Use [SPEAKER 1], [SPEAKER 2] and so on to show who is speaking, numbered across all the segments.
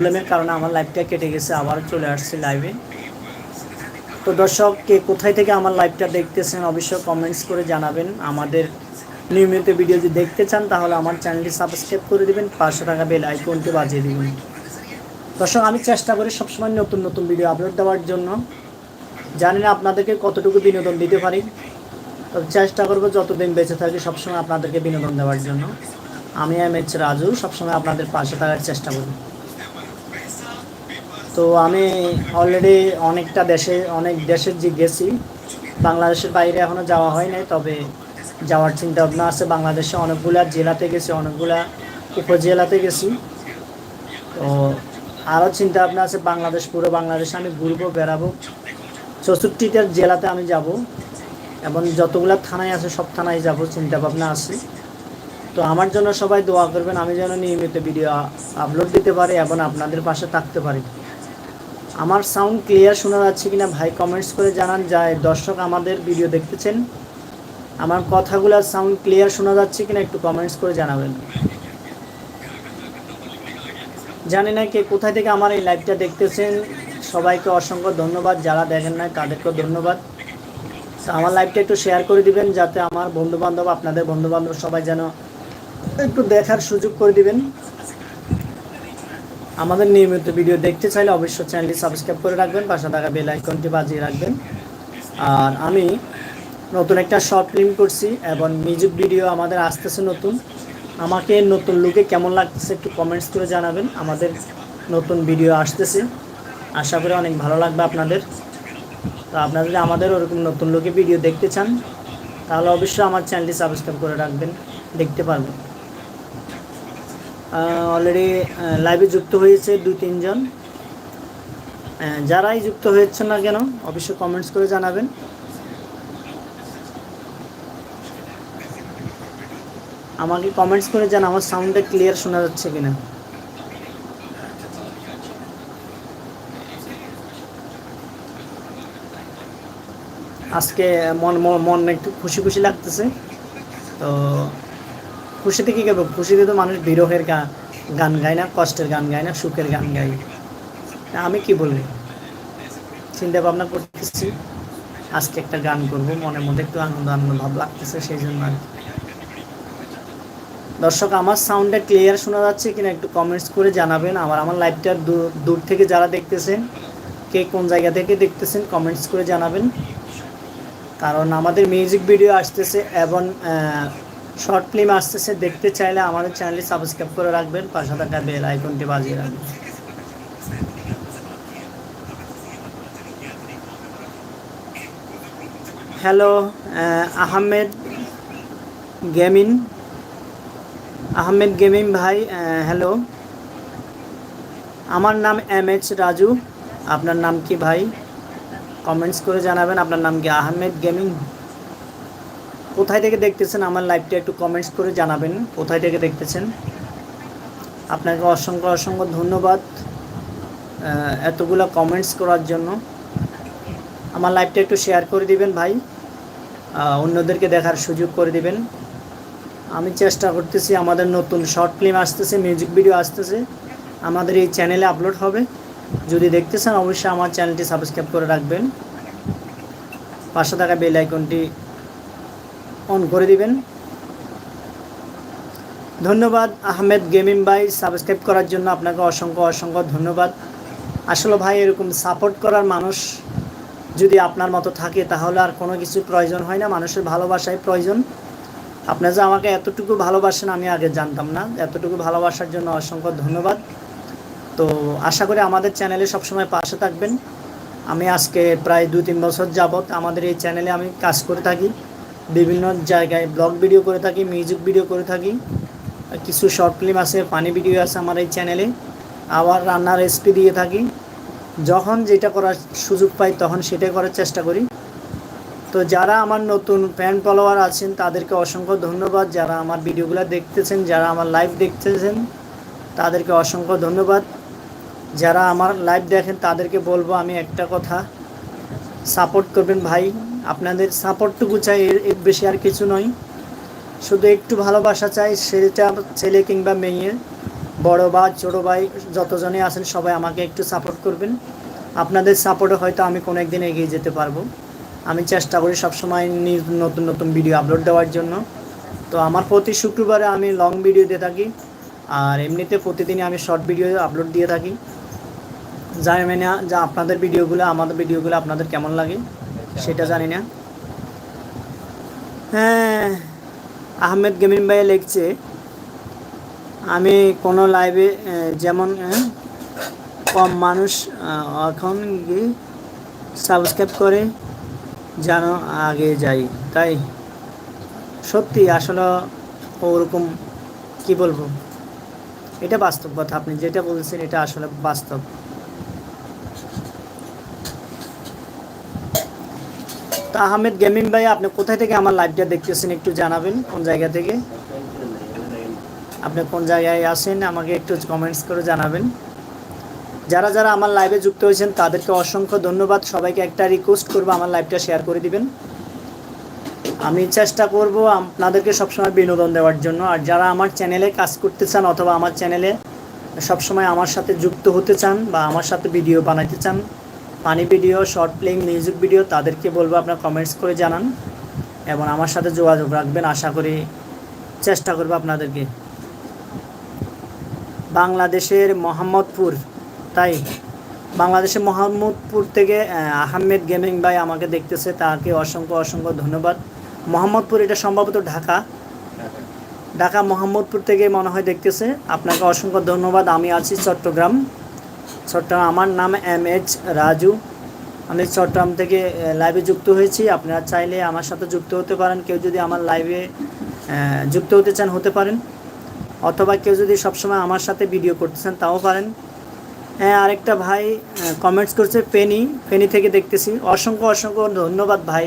[SPEAKER 1] প্রবলেমের কারণে আমার লাইভটা কেটে গেছে আবার চলে আসছি লাইভে তো দর্শক, কে কোথায় থেকে আমার লাইভটা দেখতেছেন, অবশ্যই কমেন্টস করে জানাবেন। আমাদের নিয়মিত ভিডিও যদি দেখতে চান, তাহলে আমার চ্যানেলটি সাবস্ক্রাইব করে দিবেন পাঁচশো টাকা বেল আইকনটি বাজিয়ে দিবেন। দর্শক, আমি চেষ্টা করি সবসময় নতুন নতুন ভিডিও আপলোড দেওয়ার জন্য। জানি না আপনাদেরকে কতটুকু বিনোদন দিতে পারি। তবে চেষ্টা করব যতদিন বেঁচে থাকি, সবসময় আপনাদেরকে বিনোদন দেওয়ার জন্য। আমি এম এইচ রাজু সবসময় আপনাদের পাশে থাকার চেষ্টা করি। তো আমি অলরেডি অনেকটা দেশে, অনেক দেশের যে গেছি, বাংলাদেশের বাইরে এখনও যাওয়া হয় নাই, তবে যাওয়ার চিন্তা ভাবনা আছে। বাংলাদেশে অনেকগুলা জেলাতে গেছি, অনেকগুলা উপজেলাতে গেছি। তো আরও চিন্তা ভাবনা আছে, বাংলাদেশ, পুরো বাংলাদেশে আমি ঘুরবো, বেড়াবো। চৌষট্টিটা জেলাতে আমি যাব, এবং যতগুলো থানায় আছে, সব থানায় যাব চিন্তা ভাবনা আছে। তো আমার জন্য সবাই দোয়া করবেন, আমি যেন নিয়মিত ভিডিও আপলোড দিতে পারি এবং আপনাদের পাশে থাকতে পারি। আমার সাউন্ড ক্লিয়ার শোনা যাচ্ছে কিনা ভাই কমেন্টস করে জানান। যায়, দর্শক আমাদের ভিডিও দেখতেছেন। আমার কথাগুলো সাউন্ড ক্লিয়ার শোনা যাচ্ছে কিনা একটু কমেন্টস করে জানাবেন। জানি না কে কোথায় থেকে আমার এই লাইভটা দেখতেছেন। সবাইকে অসংখ্য ধন্যবাদ। যারা দেখেন না তাদেরকেও ধন্যবাদ। তো আমার লাইভটা একটু শেয়ার করে দিবেন, যাতে আমার বন্ধু বান্ধব আপনাদের বন্ধু বান্ধব সবাই যেন একটু দেখার সুযোগ করে দিবেন। আমাদের নিয়মিত ভিডিও দেখতে চাইলে অবশ্যই চ্যানেলটি সাবস্ক্রাইব করে রাখবেন, পাশে থাকা বেল আইকনটি বাজিয়ে রাখবেন। আর আমি নতুন একটা শর্ট ফিল্ম করছি এবং মিউজিক ভিডিও আমাদের আসতেছে নতুন। আমাকে নতুন লুকে কেমন লাগতেছে একটু কমেন্টস করে জানাবেন। আমাদের নতুন ভিডিও আসতেছে। আশা করি অনেক ভালো লাগবে আপনাদের। তো আপনারা যদি আমাদের ওরকম নতুন লোকে ভিডিও দেখতে চান, তাহলে অবশ্যই আমার চ্যানেলটি সাবস্ক্রাইব করে রাখবেন। দেখতে পারবেন। অলরেডি লাইভে যুক্ত হয়েছে দুই, তিনজন। যারাই যুক্ত হয়েছে না কেন, অবশ্যই কমেন্টস করে জানাবেন। আমাকে কমেন্টস করে জান আমার সাউন্ডটা ক্লিয়ার শোনা যাচ্ছে কিনা। আজকে মন, মন- একটু খুশি খুশি লাগতেছে, তো খুশিতে কী করব খুশিতে তো মানুষ বিরহের গান গান গায় না, কষ্টের গান গায় না, সুখের গান গাই আমি কি বললি চিন্তা ভাবনা করতেছি। আজকে একটা গান করব, মনের মধ্যে একটু আনন্দ আনন্দ ভাব লাগতেছে, সেই জন্য আর। দর্শক, আমার সাউন্ডটা ক্লিয়ার শোনা যাচ্ছে কিনা একটু কমেন্টস করে জানাবেন। আমার আমার লাইভটা দূর থেকে যারা দেখতেছেন, কে কোন জায়গা থেকে দেখতেছেন কমেন্টস করে জানাবেন। কারণ আমাদের মিউজিক ভিডিও আসতেছে এবং শর্ট ফিল্ম আসতেছে, দেখতে চাইলে আমাদের চ্যানেলটি সাবস্ক্রাইব করে রাখবেন, পাশে থাকা বেল আইকনটি বাজিয়ে রাখবেন। Hello Ahmed gaming. Ahmed gaming ভাই হ্যালো আমার নাম এম এইচ রাজু। আপনার নাম কি ভাই? কমেন্টস করে জানাবেন। আপনার নাম কি আহমেদ গেমিং কোথায় থেকে দেখতেছেন আমার লাইভটা একটু কমেন্টস করে জানাবেন। কোথায় থেকে দেখতেছেন? আপনাকে অসংখ্য অসংখ্য ধন্যবাদ এতগুলো কমেন্টস করার জন্য। আমার লাইভটা একটু শেয়ার করে দিবেন ভাই অন্যদেরকে দেখার সুযোগ করে দিবেন। আমি চেষ্টা করতেছি, আমাদের নতুন শর্ট ফিল্ম আসতেছে মিউজিক ভিডিও আসতেছে, আমাদের এই চ্যানেলে আপলোড হবে। যদি দেখতে চান অবশ্যই আমার চ্যানেলটি সাবস্ক্রাইব করে রাখবেন। পাশে থাকা বেল আইকনটি অন করে দিবেন। ধন্যবাদ, আহমেদ গেমিং ভাই, সাবস্ক্রাইব করার জন্য আপনাকে অসংখ্য অসংখ্য ধন্যবাদ। আসলে ভাই, এরকম সাপোর্ট করার মানুষ যদি আপনার মতো থাকে, তাহলে আর কোনো কিছু প্রয়োজন হয় না। মানুষের ভালোবাসাই প্রয়োজন। আপনারা যে আমাকে এতটুকু ভালোবাসেন, আমি আগে জানতাম না। এতটুকু ভালোবাসার জন্য অসংখ্য ধন্যবাদ। তো আশা করি আমাদের চ্যানেলে সবসময় পাশে থাকবেন। আমি আজকে প্রায় দু তিন বছর যাবৎ আমাদের এই চ্যানেলে আমি কাজ করে থাকি। বিভিন্ন জায়গায় ব্লগ ভিডিও করে থাকি মিউজিক ভিডিও করে থাকি। কিছু শর্ট ফিল্ম আছে পানি ভিডিও আছে আমার এই চ্যানেলে আবার রান্নার রেসিপি দিয়ে থাকি। যখন যেটা করার সুযোগ পাই তখন সেটাই করার চেষ্টা করি। তো যারা আমার নতুন ফ্যান ফলোয়ার আছেন, তাদেরকে অসংখ্য ধন্যবাদ। যারা আমার ভিডিওগুলো দেখতেছেন, যারা আমার লাইভ দেখতেছেন, তাদেরকে অসংখ্য ধন্যবাদ। যারা আমার লাইভ দেখেন, তাদেরকে বলব আমি একটা কথা সাপোর্ট করবেন ভাই। আপনাদের সাপোর্টটুকু চাই, এর বেশি আর কিছু নয়। শুধু একটু ভালোবাসা চাই সেটা ছেলে কিংবা মেয়ে, বড় বা ছোটো ভাই যতজনই আছেন সবাই আমাকে একটু সাপোর্ট করবেন। আপনাদের সাপোর্টে হয়তো আমি কোনো একদিন এগিয়ে যেতে পারব। আমি চেষ্টা করি সবসময় নিজ নতুন নতুন ভিডিও আপলোড দেওয়ার জন্য। তো আমার প্রতি শুক্রবারে আমি লং ভিডিও দিয়ে থাকি, আর এমনিতে প্রতিদিনই আমি শর্ট ভিডিও আপলোড দিয়ে থাকি। জানি না যা আপনাদের ভিডিওগুলো আমাদের ভিডিওগুলো আপনাদের কেমন লাগে? সেটা জানি না। হ্যাঁ আহমেদ গেমিন ভাই লিখছে, আমি কোনো লাইভে যেমন কম মানুষ এখন সাবস্ক্রাইব করে, যেন আগে যাই। তাই? সত্যি আসলে ওরকম, কি বলব? এটা বাস্তব কথা। আপনি যেটা বলছেন, এটা আসলে বাস্তব। আহমেদ গেমিং ভাই, আপনি কোথায় থেকে আমার লাইভটা দেখতেছেন একটু জানাবেন, কোন জায়গা থেকে? আপনি কোন জায়গায় আসেন আমাকে একটু কমেন্টস করে জানাবেন। যারা যারা আমার লাইভে যুক্ত হয়েছেন, তাদেরকে অসংখ্য ধন্যবাদ। সবাইকে একটা রিকোয়েস্ট করব, আমার লাইভটা শেয়ার করে দিবেন। আমি চেষ্টা করব আপনাদেরকে সবসময় বিনোদন দেওয়ার জন্য। আর যারা আমার চ্যানেলে কাজ করতে চান অথবা আমার চ্যানেলে সবসময় আমার সাথে যুক্ত হতে চান বা আমার সাথে ভিডিও বানাতে চান পানি video short playing music video তাদেরকে বলব আপনার কমেন্টস করে জানান। এবং আমার সাথে যোগাযোগ রাখবেন আশা করি চেষ্টা করব আপনাদেরকে। বাংলাদেশের মোহাম্মদপুর তাই? বাংলাদেশের মোহাম্মদপুর থেকে আহ, আহমেদ গেমিং ভাই আমাকে দেখতেছে তাকে অসংখ্য অসংখ্য ধন্যবাদ। মোহাম্মদপুর এটা সম্ভবত ঢাকা। ঢাকা মোহাম্মদপুর থেকে মনে হয় দেখতেছে। আপনাকে অসংখ্য ধন্যবাদ আমি আছি চট্টগ্রাম। চট্টগ্রাম আমার নাম এম এইচ রাজু। আমি চট্টগ্রাম থেকে লাইভে যুক্ত হয়েছি। আপনারা চাইলে আমার সাথে যুক্ত হতে পারেন। কেউ যদি আমার লাইভে যুক্ত হতে চান, হতে পারেন। অথবা কেউ যদি সবসময় আমার সাথে ভিডিও করতে চান তাও পারেন। হ্যাঁ আরেকটা ভাই কমেন্টস করছে, ফেনি ফেনি থেকে দেখতেছি। অসংখ্য অসংখ্য ধন্যবাদ ভাই।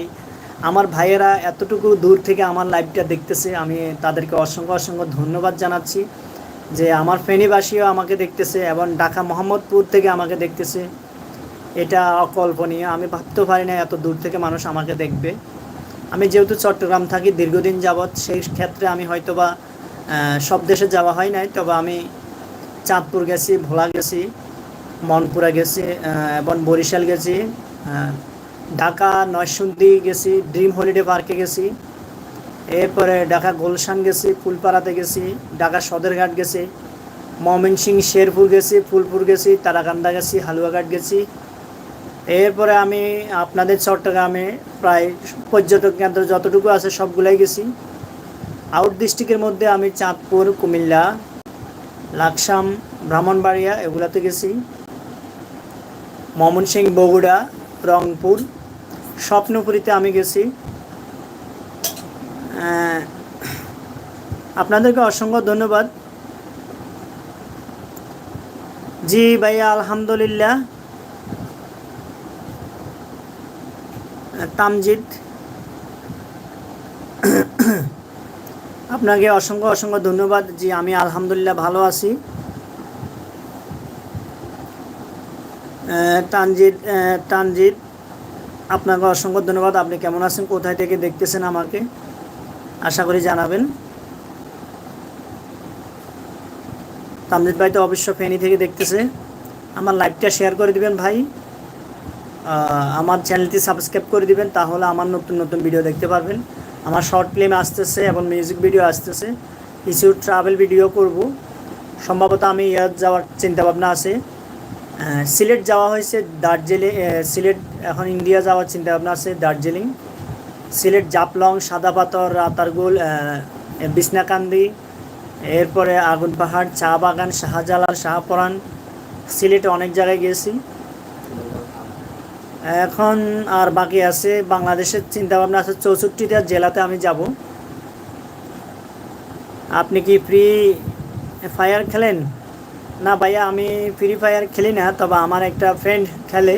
[SPEAKER 1] আমার ভাইয়েরা এতটুকু দূর থেকে আমার লাইভটা দেখতেছে। আমি তাদেরকে অসংখ্য অসংখ্য ধন্যবাদ জানাচ্ছি। যে আমার ফেনীবাসীও আমাকে দেখতেছে এবং ঢাকা মোহাম্মদপুর থেকে আমাকে দেখতেছে। এটা অকল্পনীয়। আমি ভাবতেও পারি না এত দূর থেকে মানুষ আমাকে দেখবে। আমি যেহেতু চট্টগ্রাম থাকি, দীর্ঘদিন যাবৎ সেই ক্ষেত্রে আমি হয়তোবা সব দেশে যাওয়া হয় নাই। তবে আমি চাঁদপুর গেছি, ভোলা গেছি, মনপুরা গেছি এবং বরিশাল গেছি ঢাকা, নয়সুন্দি গেছি, ড্রিম হলিডে পার্কে গেছি। এরপরে ঢাকা গুলশান গেছি, ফুলপাড়াতে গেছি, ঢাকা সদরঘাট গেছি, ময়মনসিং, শেরপুর গেছি, ফুলপুর গেছি, তারাকান্দা গেছি, হালুয়াঘাট গেছি। এরপরে আমি আপনাদের চট্টগ্রামে প্রায় পর্যটক কেন্দ্র যতটুকু আছে সবগুলাই গেছি। আউট ডিস্ট্রিক্টের মধ্যে আমি চাঁদপুর, কুমিল্লা, লাকসাম, ব্রাহ্মণবাড়িয়া এগুলাতে গেছি। ময়মনসিংহ বগুড়া, রংপুর, স্বপ্নপুরীতে আমি গেছি। আপনাদেরকে অসংখ্য ধন্যবাদ। জি ভাইয়া আলহামদুলিল্লাহ। তামজিদ। আপনাকে অসংখ্য অসংখ্য ধন্যবাদ। জি, আমি আলহামদুলিল্লাহ ভালো আছি। তানজিদ তানজিদ, আপনাকে অসংখ্য ধন্যবাদ। আপনি কেমন আছেন? কোথায় থেকে দেখতেছেন আমাকে? আশা করি জানাবেন। তামজিদ ভাই তো অবশ্য ফেনি থেকে দেখতেছে। আমার লাইভটা শেয়ার করে দিবেন ভাই। আমার চ্যানেলটি সাবস্ক্রাইব করে দিবেন, তাহলে আমার নতুন নতুন ভিডিও দেখতে পারবেন। আমার শর্ট ফিল্ম আসতেছে এবং মিউজিক ভিডিও আসতেছে। কিছু ট্রাভেল ভিডিও করব। সম্ভবত আমি ইয়ার যাওয়ার চিন্তাভাবনা আছে। সিলেট যাওয়া হয়েছে, দার্জিলিং সিলেট, এখন ইন্ডিয়া যাওয়ার চিন্তাভাবনা আছে, দার্জিলিং। সিলেট জাপলং সাদা পাথর, রাতারগুল বিছনাকান্দি, এরপরে আগুন পাহাড়, চা বাগান, শাহজালাল, শাহপরান, সিলেটে অনেক জায়গায় গেছি এখন আর বাকি আছে, বাংলাদেশের চিন্তা ভাবনা আছে, চৌষট্টিটা জেলাতে আমি যাব। আপনি কি ফ্রি ফায়ার খেলেন? না ভাইয়া, আমি ফ্রি ফায়ার খেলি না, তবে আমার একটা ফ্রেন্ড খেলে।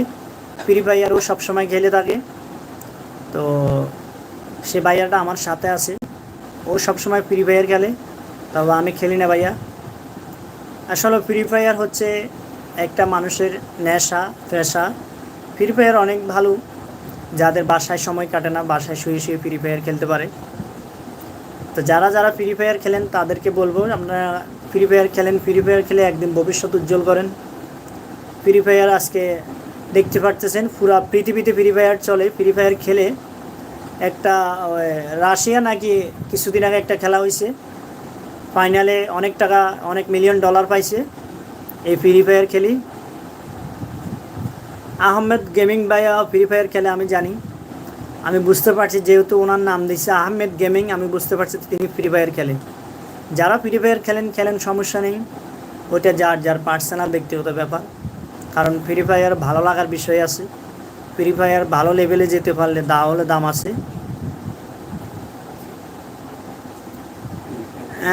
[SPEAKER 1] ফ্রি ফায়ারও সবসময় খেলে থাকে। তো সে ভাইয়াটা আমার সাথে আছে ও সবসময় ফ্রি ফায়ার খেলে তবে আমি খেলি না ভাইয়া আসলে ফ্রি ফায়ার হচ্ছে একটা মানুষের নেশা পেশা ফ্রি ফায়ার অনেক ভালো যাদের বাসায় সময় কাটে না বাসায় শুয়ে শুয়ে ফ্রি ফায়ার খেলতে পারে তো যারা যারা ফ্রি ফায়ার খেলেন তাদেরকে বলব আপনারা ফ্রি ফায়ার খেলেন ফ্রি ফায়ার খেলে একদিন ভবিষ্যৎ উজ্জ্বল করেন ফ্রি ফায়ার আজকে দেখতে পারতেছেন পুরা পৃথিবীতে ফ্রি ফায়ার চলে ফ্রি ফায়ার খেলে একটা রাশিয়া নাকি কিছুদিন আগে একটা খেলা হয়েছে। ফাইনালে অনেক টাকা, অনেক মিলিয়ন ডলার পাইছে এই ফ্রি ফায়ার খেলি। আহমেদ গেমিং ভাইয়া ফ্রি ফায়ার খেলে, আমি জানি। আমি বুঝতে পারছি যেহেতু ওনার নাম দিচ্ছে আহমেদ গেমিং, আমি বুঝতে পারছি তিনি ফ্রি ফায়ার খেলেন যারা ফ্রি ফায়ার খেলেন খেলেন সমস্যা নেই। ওইটা যার যার পার্সোনাল ব্যক্তিগত ব্যাপার। কারণ ফ্রি ফায়ার ভালো লাগার বিষয় আছে। ফ্রি ফায়ার ভালো লেভেলে যেতে পারলে দা হলে দাম আছে।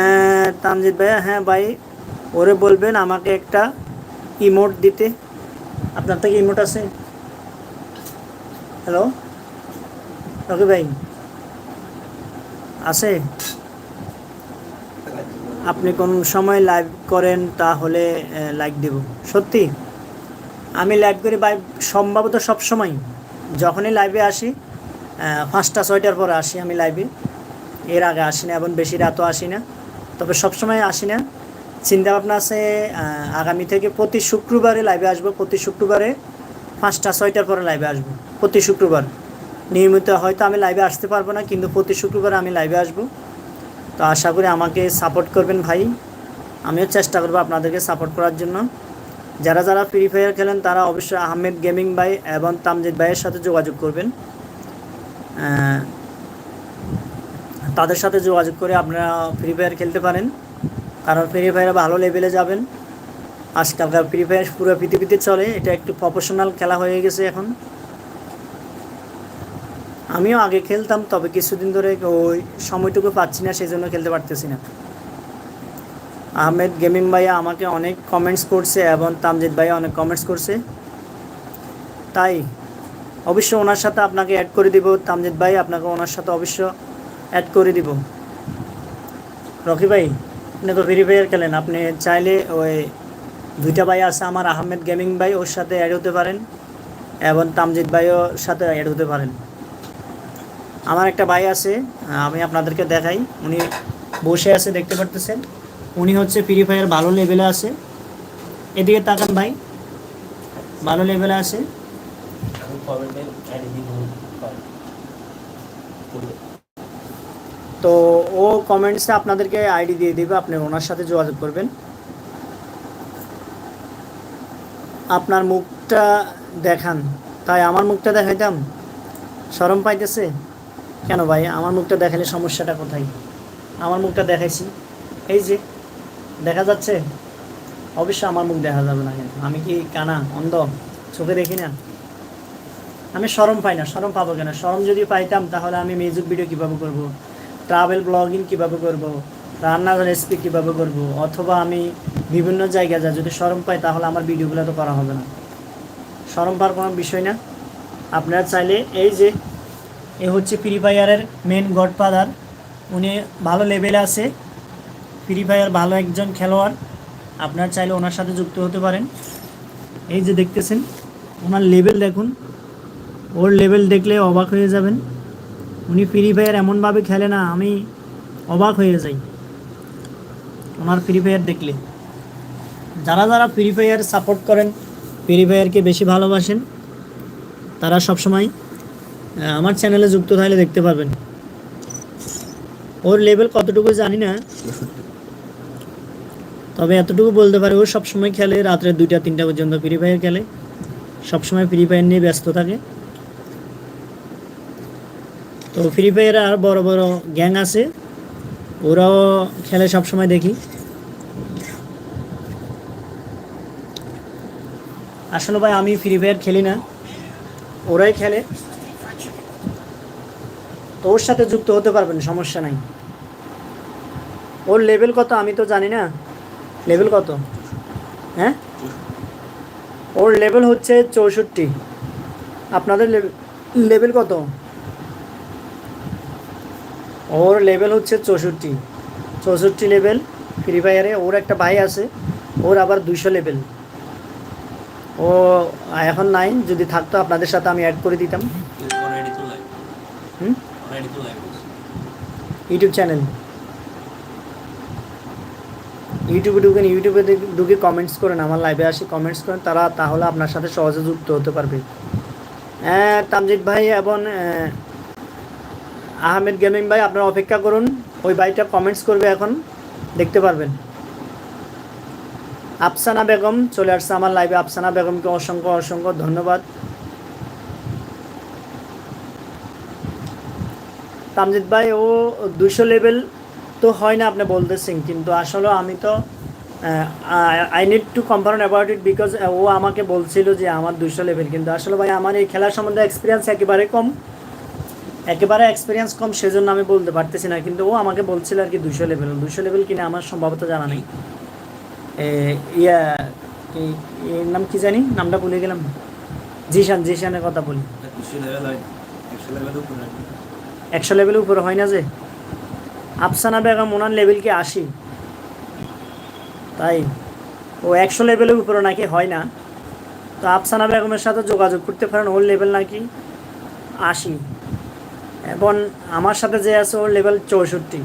[SPEAKER 1] আহ, তামজিৎ ভাইয়া হ্যাঁ ভাই ওরে বলবেন আমাকে একটা ইমোট দিতে। আপনার থেকে ইমোট আছে? হ্যালো রকি ভাই। আছে? আপনি কোন সময় লাইভ করেন তাহলে লাইক দেব। সত্যি? আমি লাইভ করি ভাই সম্ভবত সব সময় যখনই লাইভে আসি পাঁচটা, ছয়টার পরে আসি আমি লাইভে এর আগে আসি না, এবং বেশি রাতও আসি না। তবে সবসময় আসি না। চিন্তা ভাবনা আছে আগামী থেকে প্রতি শুক্রবারে লাইভে আসব, প্রতি শুক্রবারে পাঁচটা, ছয়টার পরে লাইভে আসব, প্রতি শুক্রবার। নিয়মিত হয়তো আমি লাইভে আসতে পারব না, কিন্তু প্রতি শুক্রবার আমি লাইভে আসব। তো আশা করি আমাকে সাপোর্ট করবেন ভাই। আমিও চেষ্টা করব আপনাদেরকে সাপোর্ট করার জন্য। যারা যারা ফ্রি ফায়ার খেলেন, তারা অবশ্যই আহমেদ গেমিং ভাই এবং তামজিদ ভাইয়ের সাথে যোগাযোগ করবেন। তাদের সাথে যোগাযোগ করে আপনারা ফ্রি ফায়ার খেলতে পারেন। কারণ ফ্রি ফায়ারে ভালো লেভেলে যাবেন। আজকালকার ফ্রি ফায়ার পুরো পৃথিবীতে চলে, এটা একটু প্রফেশনাল খেলা হয়ে গেছে এখন। আমিও আগে খেলতাম, তবে কিছুদিন ধরে ওই সময়টুকু পাচ্ছি না সেই জন্য খেলতে পারতেছি না। আহমেদ গেমিং ভাইয়া আমাকে অনেক কমেন্টস করছে এবং তামজিদ ভাইয়া অনেক কমেন্টস করছে। তাই অবশ্য ওনার সাথে আপনাকে অ্যাড করে দিব। তামজিদ ভাই, আপনাকে ওনার সাথে অবশ্য অ্যাড করে দিব। রকি ভাই, আপনি তো ফ্রি ফায়ার খেলেন আপনি চাইলে ওই দুইটা ভাই আছে, আমার আহমেদ গেমিং ভাই, ওর সাথে অ্যাড হতে পারেন এবং তামজিদ ভাইও সাথে অ্যাড হতে পারেন। আমার একটা ভাই আছে, আমি আপনাদেরকে দেখাই। উনি বসে আছে, দেখতে পারতেছেন। উনি হচ্ছে ফ্রি ফায়ার ভালো লেভেলে আছে। এদিকে তাকান ভাই। ভালো লেভেলে আছে। তো ও কমেন্টসে আপনাদেরকে আইডি দিয়ে দিবে আপনি ওনার সাথে যোগাযোগ করবেন। আপনার মুখটা দেখান। তাই আমার মুখটা দেখাইতাম? শরম পাইতেছে? কেন ভাই? আমার মুখটা দেখালে সমস্যাটা কোথায়? আমার মুখটা দেখাইছি। এই যে দেখা যাচ্ছে? অবশ্যই আমার মুখ দেখা যাবে না কিন্তু। আমি কি কানা, অন্ধ? চোখে দেখি না? আমি শরম পাই না শরম পাবো কেন? শরম যদি পাইতাম, তাহলে আমি মিউজিক ভিডিও কীভাবে করব? ট্রাভেল ব্লগিং কীভাবে করব? রান্নার রেসিপি কীভাবে করব? অথবা আমি বিভিন্ন জায়গায় যাই, যদি শরম পাই, তাহলে আমার ভিডিওগুলো তো করা হবে না। শরম পাওয়ার কোনো বিষয় না। আপনারা চাইলে এই যে, এ হচ্ছে ফ্রি ফায়ারের মেন গডফাদার উনি ভালো লেভেলে আছে। ফ্রি ফায়ার ভালো একজন খেলোয়াড়। আপনার চাইলে ওনার সাথে যুক্ত হতে পারেন। এই যে দেখতেছেন, ওনার লেভেল দেখুন। ওর লেভেল দেখলে অবাক হয়ে যাবেন। উনি ফ্রি ফায়ার এমনভাবে খেলে না, আমি অবাক হয়ে যাই। ওনার ফ্রি ফায়ার দেখলে। যারা যারা ফ্রি ফায়ার সাপোর্ট করেন ফ্রি ফায়ারকে বেশি ভালোবাসেন, তারা সবসময় আমার চ্যানেলে যুক্ত থাকলে দেখতে পারবেন। ওর লেভেল কতটুকু জানি না। তবে এতটুকু বলতে পারে, ও সবসময় খেলে, রাত্রে দুইটা, তিনটা পর্যন্ত ফ্রি ফায়ার খেলে। সবসময় ফ্রি ফায়ার নিয়ে ব্যস্ত থাকে। তো ফ্রি ফায়ার আর বড় বড় গ্যাং আছে। ওরাও খেলে সবসময় দেখি। আসলে ভাই, আমি ফ্রি ফায়ার খেলি না। ওরাই খেলে। তো ওর সাথে যুক্ত হতে পারবেন, সমস্যা নাই। ওর লেভেল কত আমি তো জানি না। লেভেল কত? হ্যাঁ? ওর লেভেল হচ্ছে চৌষট্টি। আপনাদের লেভেল কত? ওর লেভেল হচ্ছে চৌষট্টি। চৌষট্টি লেভেল ফ্রি ফায়ারে ওর একটা ভাই আছে ওর আবার দুইশো লেভেল ও এখন নাই যদি থাকতো আপনাদের সাথে আমি অ্যাড করে দিতাম। হুম? ইউটিউব চ্যানেল ইউটিউবে ঢুকেন ইউটিউবে ঢুকে কমেন্টস করেন, আমার লাইভে আসে কমেন্টস করেন, তারা তাহলে আপনার সাথে সহজে যুক্ত হতে পারবে। হ্যাঁ তামজিদ ভাই এবং আহমেদ গেমিং ভাই, আপনারা অপেক্ষা করুন, ওই ভাইটা কমেন্টস করবে এখন, দেখতে পারবেন। আফসানা বেগম চলে আসছে আমার লাইভে আফসানা বেগমকে অসংখ্য অসংখ্য ধন্যবাদ। তামজিদ ভাই, ও দুশো লেভেল তো হয় না আপনি বলতেছেন কিন্তু আসলে আমি তো I need to confirm about it because ও আমাকে বলছিল যে আমার দুশো লেভেল কিন্তু আসলে ভাই আমার এই খেলার সম্বন্ধে এক্সপিরিয়েন্স একেবারে কম। একেবারে এক্সপিরিয়েন্স কম সেজন্য আমি বলতে পারতেছি না কিন্তু ও আমাকে বলছিল আর কি দুশো লেভেল দুশো লেভেল কিনা আমার সম্ভবত জানা নেই। ইয়া এর নাম কি জানি? নামটা ভুলে গেলাম। জিশান জিশানের কথা বলি।
[SPEAKER 2] একশো লেভেল উপরে
[SPEAKER 1] হয় না যে? আফসানা বেগম ওনার লেভেল কি তাই? ও একশো লেভেলের উপরে নাকি হয় না। তো আফসানা বেগমের সাথে যোগাযোগ করতে পারেন, ওর লেভেল নাকি আশি। এবং আমার সাথে যে আছে, ওর লেভেল চৌষট্টি।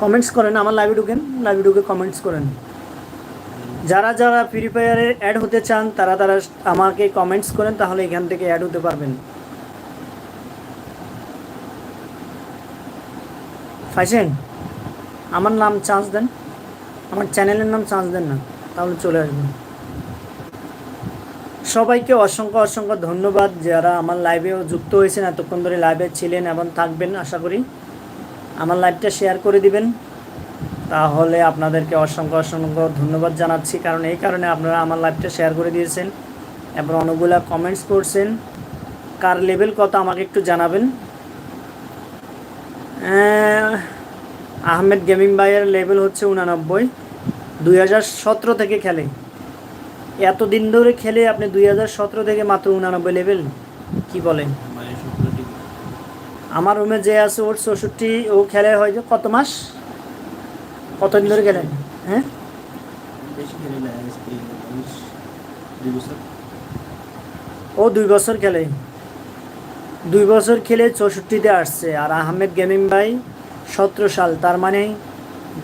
[SPEAKER 1] কমেন্টস করেন, আমার লাইভে ঢুকেন, লাইভে ঢুকে কমেন্টস করেন। যারা যারা ফ্রি ফায়ারে অ্যাড হতে চান, তারা তারা আমাকে কমেন্টস করেন, তাহলে এখান থেকে অ্যাড হতে পারবেন। ফাইসেন আমার নাম চান্স দেন, আমার চ্যানেলের নাম চান্স দেন না, তাহলে চলে আসবেন। সবাইকে অসংখ্য অসংখ্য ধন্যবাদ যারা আমার লাইভেও যুক্ত হয়েছেন, এতক্ষণ ধরে লাইভে ছিলেন এবং থাকবেন, আশা করি। আমার লাইভটা শেয়ার করে দিবেন। তাহলে আপনাদেরকে অসংখ্য অসংখ্য ধন্যবাদ জানাচ্ছি, কারণ এই কারণে আপনারা আমার লাইভটা শেয়ার করে দিয়েছেন এবং অনেকগুলা কমেন্টস করছেন। কার লেভেল কত আমাকে একটু জানাবেন। আহমেদ গেমিং বাইয়ের লেভেল হচ্ছে উনানব্বই। দুই হাজার সতেরো থেকে খেলে। এতদিন ধরে খেলে আপনি দুই হাজার সতেরো থেকে মাত্র উনানব্বই লেভেল কি বলেন? আমার রুমে যে আছে ওর চৌষট্টি ও খেলে হয়তো কত মাস? কতদিন ধরে খেলেন হ্যাঁ? ও দুই বছর খেলে। দুই বছর খেলে চৌষট্টিতে আসছে আর আহমেদ গেমিং ভাই সতেরো সাল, তার মানে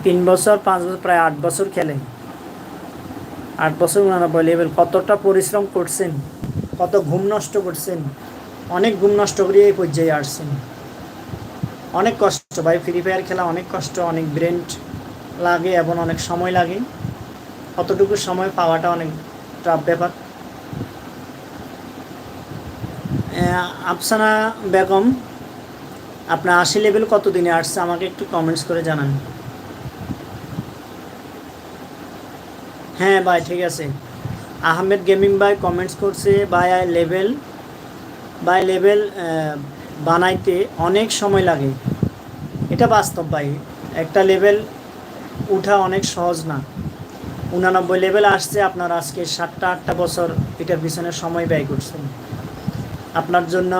[SPEAKER 1] তিন বছর, পাঁচ বছর, প্রায় আট বছর খেলে। আট বছর উনানব্বই লেভেল কতটা পরিশ্রম করছেন, কত ঘুম নষ্ট করছেন, অনেক ঘুম নষ্ট করে এই পর্যায়ে আসছেন। অনেক কষ্ট, ভাই ফ্রি ফায়ার খেলা অনেক কষ্ট, অনেক ব্রেন লাগে এবং অনেক সময় লাগে। অতটুকু সময় পাওয়াটা অনেক টাফ ব্যাপার। আফসানা বেগম, আপনার আশি লেভেল কত দিনে আসছে? আমাকে একটু কমেন্টস করে জানান। হ্যাঁ ভাই, ঠিক আছে। আহমেদ গেমিং ভাই কমেন্টস করছে, ভাই লেভেল বাই লেভেল বানাইতে অনেক সময় লাগে। এটা বাস্তব ভাই। একটা লেভেল উঠা অনেক সহজ না। উনানব্বই লেভেল আসছে, আপনার আজকে সাতটা, আটটা বছর এটার পিছনে সময় ব্যয় করছেন। আপনার জন্য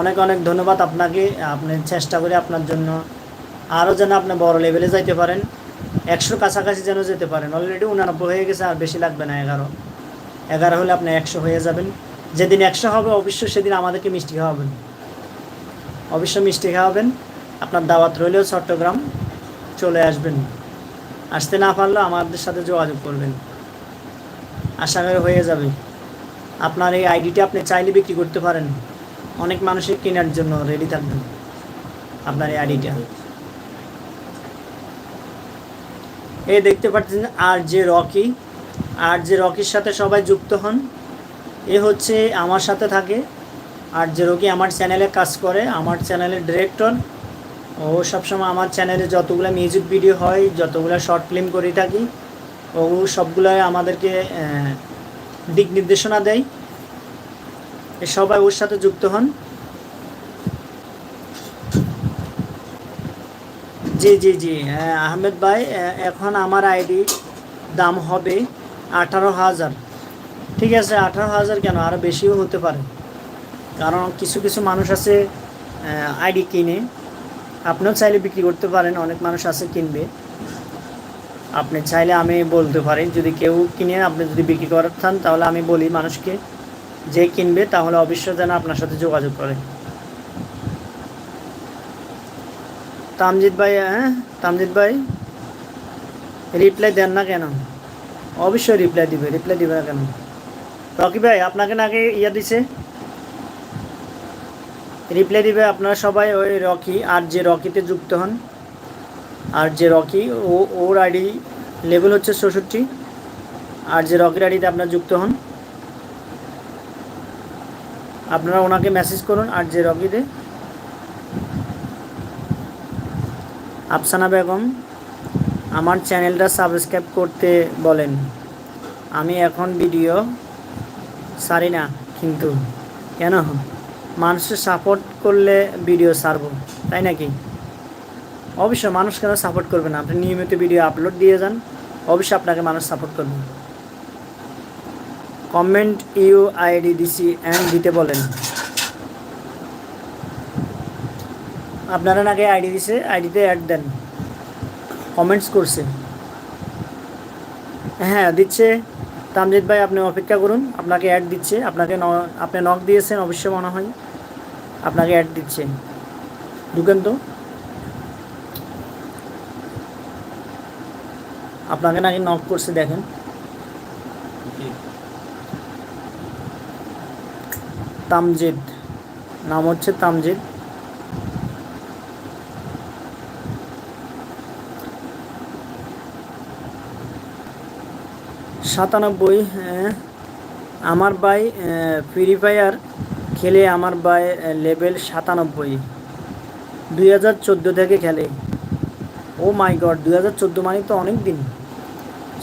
[SPEAKER 1] অনেক অনেক ধন্যবাদ আপনাকে। আপনি চেষ্টা করে আপনার জন্য আরও যেন আপনি বড় লেভেলে যাইতে পারেন। একশোর কাছাকাছি যেন যেতে পারেন। অলরেডি উনানব্বই হয়ে গেছে, আর বেশি লাগবে না, এগারো। এগারো হলে আপনি একশো হয়ে যাবেন। যেদিন একশো হবে, অবশ্যই সেদিন আমাদেরকে মিষ্টি খাওয়াবেন। অবশ্যই মিষ্টি খাওয়াবেন। আপনার দাওয়াত রইলেও চট্টগ্রাম। চলে আসবেন। আসতে না পারলেও আমাদের সাথে যোগাযোগ করবেন। আশা করি হয়ে যাবে। আপনার এই আইডিটা আপনি চাইলে বিক্রি করতে পারেন। অনেক মানুষের কেনার জন্য রেডি থাকবেন আপনার এই আইডিটা। এই দেখতে পাচ্ছেন আর যে রকি, আর যে রকির সাথে সবাই যুক্ত হন, এ হচ্ছে আমার সাথে থাকে। আর যে রকি আমার চ্যানেলে কাজ করে, আমার চ্যানেলের ডিরেক্টর ও সবসময় আমার চ্যানেলে যতগুলো মিউজিক ভিডিও হয়, যতগুলো শর্ট ফিল্ম করে থাকি, ও সবগুলো আমাদেরকে দিক নির্দেশনা দেয়। সবাই ওর সাথে যুক্ত হন। জি জি জি আহমেদ ভাই এখন আমার আইডি দাম হবে আঠারো হাজার। ঠিক আছে, আঠারো হাজার কেন? আরও বেশিও হতে পারে। কারণ কিছু কিছু মানুষ আছে আইডি কিনে। আপনিও চাইলে বিক্রি করতে পারেন, অনেক মানুষ আছে কিনবে। আপনি চাইলে আমি বলতে পারি, যদি কেউ কিনে, আপনি যদি বিক্রি করার চান, তাহলে আমি বলি মানুষকে যে কিনবে, তাহলে অবশ্যই যেন আপনার সাথে যোগাযোগ করে। তামজিৎ ভাই হ্যাঁ? তামজিৎ ভাই রিপ্লাই দেন না কেন? অবশ্যই রিপ্লাই দিবে রিপ্লাই দিবে না কেন? রকি ভাই, আপনাকে নাকি ইয়ে দিছে? রিপ্লাই দিবে আপনারা সবাই, ওই রকি আর যে রকিতে যুক্ত হন। আর যে রকি, ও, ওর আইডি লেভেল হচ্ছে চৌষট্টি। আর যে রকির আইডিতে আপনারা যুক্ত হন, আপনারা ওনাকে মেসেজ করুন আর যে রকিতে আফসানা বেগম, আমার চ্যানেলটা সাবস্ক্রাইব করতে বলেন। আমি এখন ভিডিও সারি না কিন্তু, কেন? মানুষের সাপোর্ট করলে ভিডিও সারবো তাই নাকি? অবশ্যই মানুষ কেন সাপোর্ট করবে না? আপনি নিয়মিত ভিডিও আপলোড দিয়ে যান, অবশ্যই আপনাকে মানুষ সাপোর্ট করবে। কমেন্ট ইউ আইডি দিসি অ্যান্ড দিতে বলেন। আপনারা নাকি আইডি দিছে আইডিতে অ্যাড দেন। কমেন্টস করছে। হ্যাঁ দিচ্ছে। তামজিৎ ভাই, আপনি অপেক্ষা করুন। আপনাকে অ্যাড দিচ্ছে। আপনাকে আপনি নক দিয়েছেন, অবশ্যই মনে হয়। আপনাকে অ্যাড দিচ্ছে। ঢুকেন তো। আপনাকে নাকি নক করছে দেখেন। তামজিদ। নাম হচ্ছে তামজিদ। সাতানব্বই। আমার ভাই ফ্রি ফায়ার খেলে আমার ভাই লেভেল সাতানব্বই। দুই হাজার চোদ্দ থেকে খেলে। ও মাই গড দুই হাজার চোদ্দ মানে তো অনেক দিন।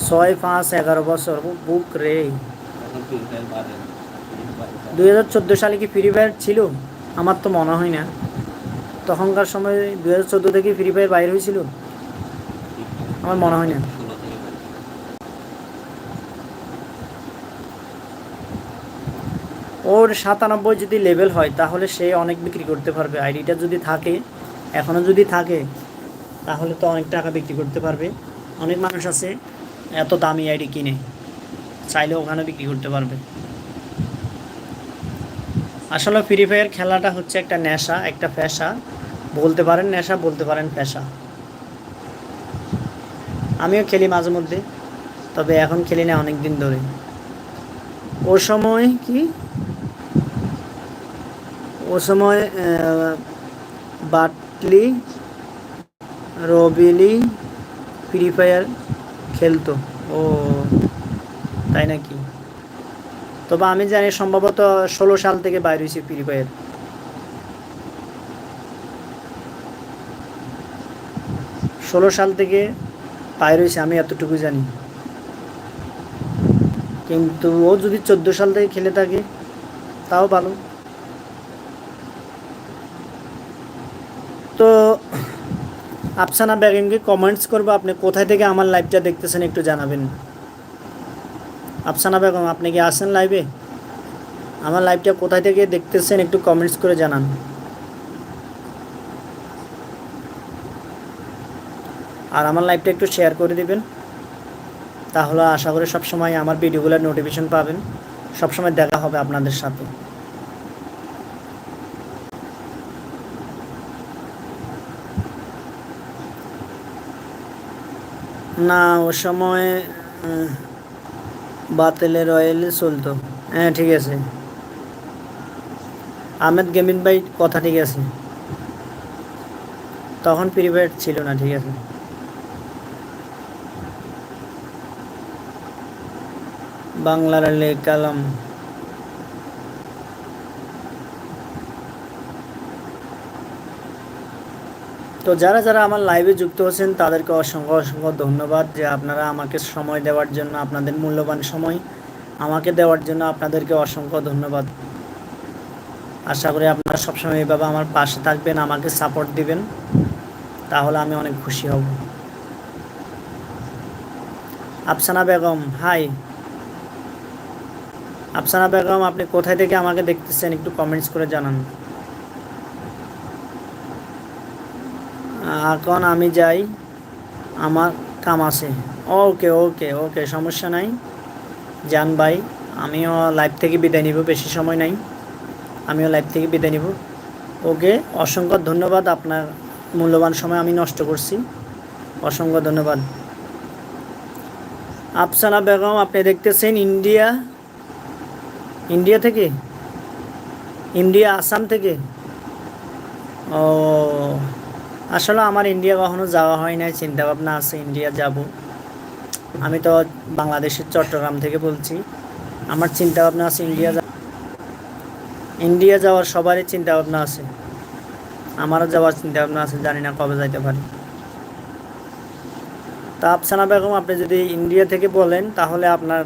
[SPEAKER 1] ছয় পাঁচ এগারো বছর বুক রে। দুই হাজার চোদ্দ সালে কি ফ্রি ফায়ার ছিল? আমার তো মনে হয় না। তখনকার সময় দুই হাজার চোদ্দ থেকে ফ্রি ফায়ার বাইর হয়েছিল? আমার মনে হয় না। ওর সাতানব্বই যদি লেভেল হয়, তাহলে সে অনেক বিক্রি করতে পারবে। আইডিটা যদি থাকে এখনও যদি থাকে, তাহলে তো অনেক টাকা বিক্রি করতে পারবে। অনেক মানুষ আছে এত দামি আইডি কিনে, চাইলে ওখানে বিক্রি করতে পারবে। আসলে ফ্রি ফায়ার খেলাটা হচ্ছে একটা নেশা, একটা পেশা। বলতে পারেন নেশা, বলতে পারেন পেশা। আমিও খেলি মাঝে মধ্যে, তবে এখন খেলি না অনেক দিন ধরে। ও সময় কি? ও সময় বাটলি, রবিলি ফ্রি ফায়ার খেলতো ও, তাই নাকি? তবে আমি জানি সম্ভবত ষোলো সাল থেকে বাইর হয়েছে ফ্রি ফায়ার ষোলো সাল থেকে বাইর হয়েছে, আমি এতটুকু জানি। কিন্তু ও যদি চোদ্দ সাল থেকে খেলে থাকে, তাও ভালো তো আফসানা বেগমকে কমেন্টস করব। আপনি কোথায় থেকে আমার লাইভটা দেখতেছেন একটু জানাবেন। আফসানা বেগম আপনি কি আসেন লাইভে আমার লাইভটা কোথায় থেকে দেখতেছেন একটু কমেন্টস করে জানান। আর আমার লাইভটা একটু শেয়ার করে দিবেন। তাহলে আশা করি সবসময় আমার ভিডিওগুলোর নোটিফিকেশন পাবেন। সবসময় দেখা হবে আপনাদের সাথে। না, ও সময় বাতেলে অয়েল চলতো। হ্যাঁ ঠিক আছে। আহমেদ গেমিন ভাই, কথা ঠিক আছে। তখন প্রিপেড ছিল না, ঠিক আছে। বাংলার আলে তো যারা যারা আমার লাইভে যুক্ত হচ্ছেন তাদেরকে অসংখ্য অসংখ্য ধন্যবাদ যে আপনারা আমাকে সময় দেওয়ার জন্য আপনাদের মূল্যবান সময় আমাকে দেওয়ার জন্য আপনাদেরকে অসংখ্য ধন্যবাদ। আশা করি আপনারা সবসময় এইভাবে আমার পাশে থাকবেন, আমাকে সাপোর্ট দিবেন। তাহলে আমি অনেক খুশি হব। আফসানা বেগম হাই আফসানা বেগম, আপনি কোথায় থেকে আমাকে দেখতেছেন একটু কমেন্টস করে জানান। এখন আমি যাই, আমার কাম আছে। ওকে ওকে ওকে, সমস্যা নাই। যান ভাই, আমিও লাইভ থেকে বিদায় নিব, বেশি সময় নাই। আমিও লাইভ থেকে বিদায় নিব। ওকে, অসংখ্য ধন্যবাদ আপনার মূল্যবান সময় আমি নষ্ট করছি। অসংখ্য ধন্যবাদ। আফসানা বেগম, আপনি দেখতেছেন ইন্ডিয়া? ইন্ডিয়া থেকে? ইন্ডিয়া, আসাম থেকে? ও আসলে আমার ইন্ডিয়া কখনো যাওয়া হয় নাই চিন্তা ভাবনা আছে ইন্ডিয়া যাব। আমি তো বাংলাদেশের চট্টগ্রাম থেকে বলছি। আমার চিন্তা ভাবনা আছে ইন্ডিয়া ইন্ডিয়া যাওয়ার সবারই চিন্তা ভাবনা আছে। আমারও যাওয়ার চিন্তা ভাবনা আছে, জানি না কবে যাইতে পারি। তা আফসানা বেগম, আপনি যদি ইন্ডিয়া থেকে বলেন, তাহলে আপনার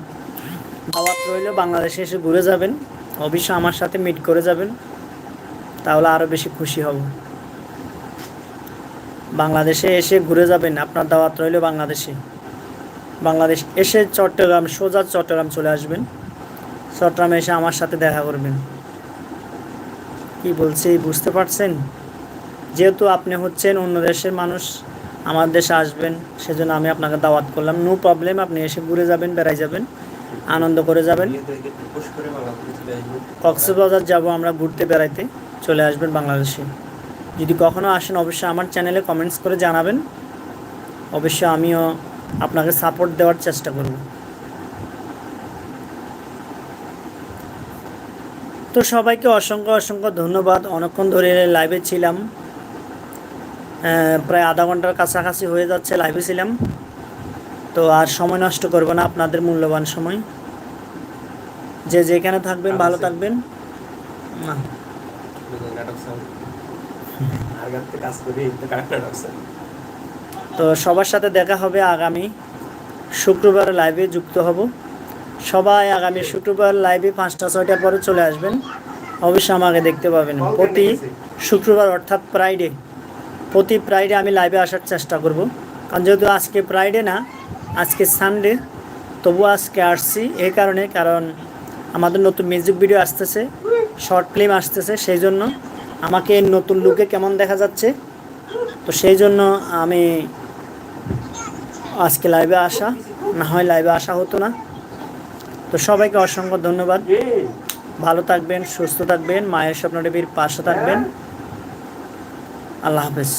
[SPEAKER 1] দাওয়াত রইলে বাংলাদেশে এসে ঘুরে যাবেন। অবশ্যই আমার সাথে মিট করে যাবেন। তাহলে আরও বেশি খুশি হব। বাংলাদেশে এসে ঘুরে যাবেন, আপনার দাওয়াত রইলে বাংলাদেশে। বাংলাদেশ এসে চট্টগ্রাম, সোজা চট্টগ্রাম চলে আসবেন। চট্টগ্রামে এসে আমার সাথে দেখা করবেন। কি বলছি, বুঝতে পারছেন? যেহেতু আপনি হচ্ছেন অন্য দেশের মানুষ, আমার দেশে আসবেন, সেজন্য আমি আপনাকে দাওয়াত করলাম। নো প্রবলেম, আপনি এসে ঘুরে যাবেন বেড়াই যাবেন, আনন্দ করে যাবেন। কক্সবাজার যাব আমরা ঘুরতে, বেড়াইতে, চলে আসবেন বাংলাদেশে। যদি কখনো আসেন অবশ্যই আমার চ্যানেলে কমেন্টস করে জানাবেন। অবশ্যই আমিও আপনাকে সাপোর্ট দেওয়ার চেষ্টা করব। তো সবাইকে অসংখ্য অসংখ্য ধন্যবাদ। অনেকক্ষণ ধরে লাইভে ছিলাম। প্রায় আধা ঘণ্টার কাছাকাছি হয়ে যাচ্ছে লাইভে ছিলাম। তো আর সময় নষ্ট করব না আপনাদের মূল্যবান সময়। যে যেখানে থাকবেন ভালো থাকবেন। না তো সবার সাথে দেখা হবে আগামী শুক্রবার লাইভে যুক্ত হব। সবাই আগামী শুক্রবার লাইভে পাঁচটা ছয়টার পরে চলে আসবেন। অবশ্যই আমাকে দেখতে পাবেন। প্রতি শুক্রবার অর্থাৎ ফ্রাইডে প্রতি ফ্রাইডে আমি লাইভে আসার চেষ্টা করব। কারণ যেহেতু আজকে ফ্রাইডে না আজকে সানডে তবু আজকে আসছি এই কারণে কারণ আমাদের নতুন মিউজিক ভিডিও আসতেছে শর্ট ফিল্ম আসতেছে সেই জন্য আমাকে নতুন লুকে কেমন দেখা যাচ্ছে? তো সেই জন্য আমি আজকে লাইভে আসা, না হয় লাইভে আসা হতো না। তো সবাইকে অসংখ্য ধন্যবাদ। ভালো থাকবেন, সুস্থ থাকবেন, মায়ের স্বপ্ন টিভির পাশে থাকবেন। আল্লাহ হাফেজ।